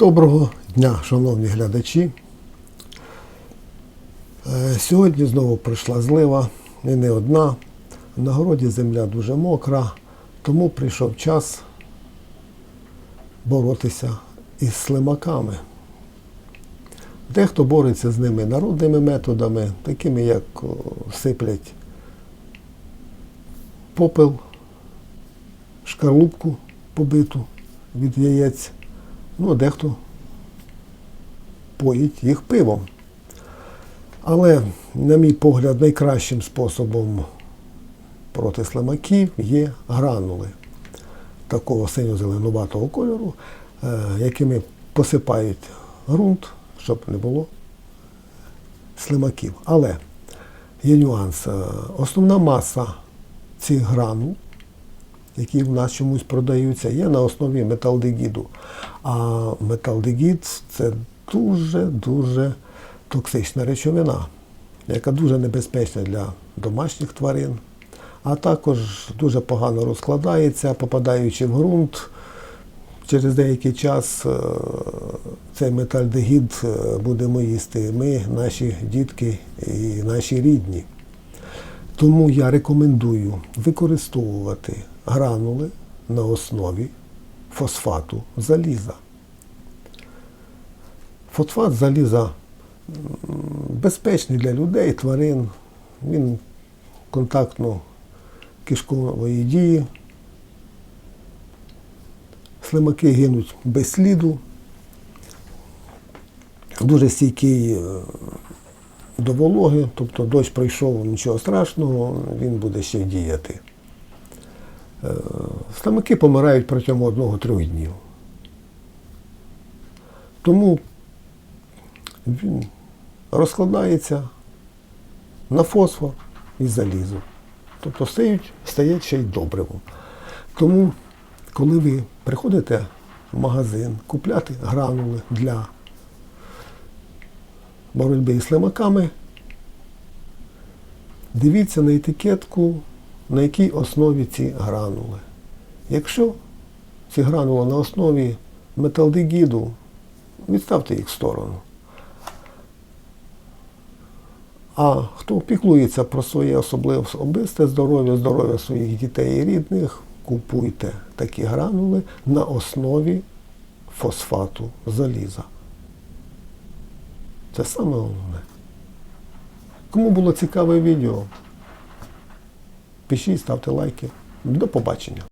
Доброго дня, шановні глядачі. Е, Сьогодні знову прийшла злива, і не одна. На городі земля дуже мокра, тому прийшов час боротися із слимаками. Дехто бореться з ними народними методами, такими як сиплять попел, шкарлупку побиту від яєць. Ну, дехто поїть їх пивом. Але, на мій погляд, найкращим способом проти слимаків є гранули такого синьо-зеленуватого кольору, е, якими посипають ґрунт, щоб не було слимаків. Але є нюанс. Е, Основна маса цих гранул які в нас чомусь продаються, є на основі металдегіду. А металдегід це дуже-дуже токсична речовина, яка дуже небезпечна для домашніх тварин, а також дуже погано розкладається, попадаючи в ґрунт. Через деякий час е, цей метальдегід е, будемо їсти ми, наші дітки і наші рідні. Тому я рекомендую використовувати гранули на основі фосфату заліза. Фосфат заліза безпечний для людей, тварин. Він контактно кишкової дії. Слимаки гинуть без сліду. Дуже стійкий е, до вологи, тобто дощ пройшов, нічого страшного, він буде ще діяти. Е, Слимаки помирають протягом одного-трьох днів. Тому він розкладається на фосфор і залізо. Тобто стають, стає ще й добривом. Тому, коли ви приходите в магазин купляти гранули для боротьби із слимаками, дивіться на етикетку, на якій основі ці гранули. Якщо ці гранули на основі металдегіду, відставте їх в сторону. А хто піклується про своє особливе особисте здоров'я, здоров'я своїх дітей і рідних, купуйте такі гранули на основі фосфату заліза. Це саме головне. Кому було цікаве відео, пишіть, ставте лайки. До побачення.